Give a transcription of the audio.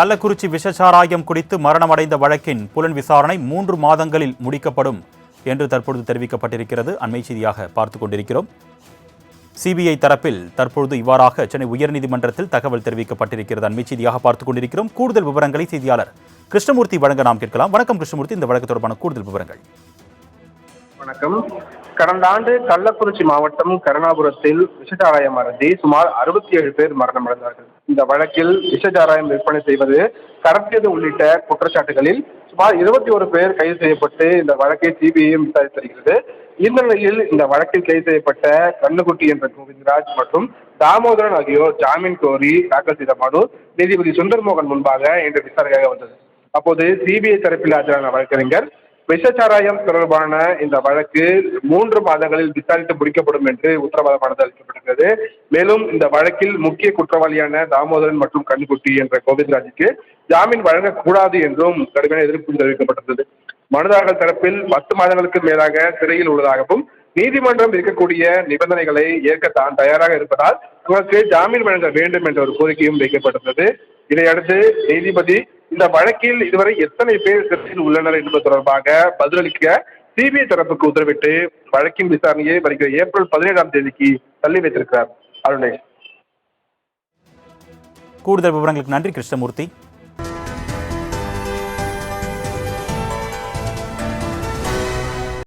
கள்ளக்குறிச்சி விஷச்சாராயம் குடித்து மரணமடைந்த வழக்கின் புலன் விசாரணை மூன்று மாதங்களில் முடிக்கப்படும் என்று தற்பொழுது தெரிவிக்கப்பட்டிருக்கிறது. அண்மை செய்தியாக பார்த்து கொண்டிருக்கிறோம். சிபிஐ தரப்பில் தற்பொழுது இவ்வாறாக சென்னை உயர்நீதிமன்றத்தில் தகவல் தெரிவிக்கப்பட்டிருக்கிறது. அண்மை செய்தியாக பார்த்துக் கொண்டிருக்கிறோம். கூடுதல் விவரங்களை செய்தியாளர் கிருஷ்ணமூர்த்தி வழங்க நாம் கேட்கலாம். வணக்கம் கிருஷ்ணமூர்த்தி. இந்த வழக்கு தொடர்பான கூடுதல் விவரங்கள். வணக்கம். கடந்த ஆண்டு கள்ளக்குறிச்சி மாவட்டம் கருணாபுரத்தில் விஷச்சாராயம் அருந்தி சுமார் அறுபத்தி ஏழு பேர் மரணமடைந்தார்கள் இந்த வழக்கில் விஷச்சாராயம் விற்பனை செய்வது கடத்தியது உள்ளிட்ட குற்றச்சாட்டுகளில் சுமார் இருபத்தி ஒரு பேர் கைது செய்யப்பட்டு இந்த வழக்கை சிபிஐயும் விசாரித்து வருகிறது. இந்த நிலையில் இந்த வழக்கில் கைது செய்யப்பட்ட கண்ணுக்குட்டி என்ற கோவிந்தராஜ் மற்றும் தாமோதரன் ஆகியோர் ஜாமீன் கோரி தாக்கல் செய்த மனு நீதிபதி சுந்தர்மோகன் முன்பாக இன்று விசாரணையாக வந்தது. அப்போது சிபிஐ தரப்பில் ஆஜரான வழக்கறிஞர் விஷச்சாராயம் தொடர்பான இந்த வழக்கு மூன்று மாதங்களில் விசாரித்து முடிக்கப்படும் என்று உத்தரவாதமானது அளிக்கப்பட்டிருக்கிறது. மேலும் இந்த வழக்கில் முக்கிய குற்றவாளியான தாமோதரன் மற்றும் கண்ணுக்குட்டி என்ற கோவிந்தராஜுக்கு ஜாமீன் வழங்கக்கூடாது என்றும் கடுமையான எதிர்ப்பு தெரிவிக்கப்பட்டிருந்தது. மனுதாரர்கள் தரப்பில் பத்து மாதங்களுக்கு மேலாக சிறையில் உள்ளதாகவும் நீதிமன்றம் இருக்கக்கூடிய நிபந்தனைகளை ஏற்க தான் தயாராக இருப்பதால் அவருக்கு ஜாமீன் வழங்க வேண்டும் என்ற ஒரு கோரிக்கையும் வைக்கப்பட்டிருந்தது. இதையடுத்து நீதிபதி இந்த வழக்கில் இதுவரை எத்தனை பேர் சிறையில் உள்ளனர் என்பது தொடர்பாக பதிலளிக்க சிபிஐ தரப்புக்கு உத்தரவிட்டு வழக்கின் விசாரணையை வருகிற ஏப்ரல் பதினேழாம் தேதிக்கு தள்ளி வைத்திருக்கிறார் அருணேஷ். கூடுதல் விவரங்களுக்கு நன்றி கிருஷ்ணமூர்த்தி.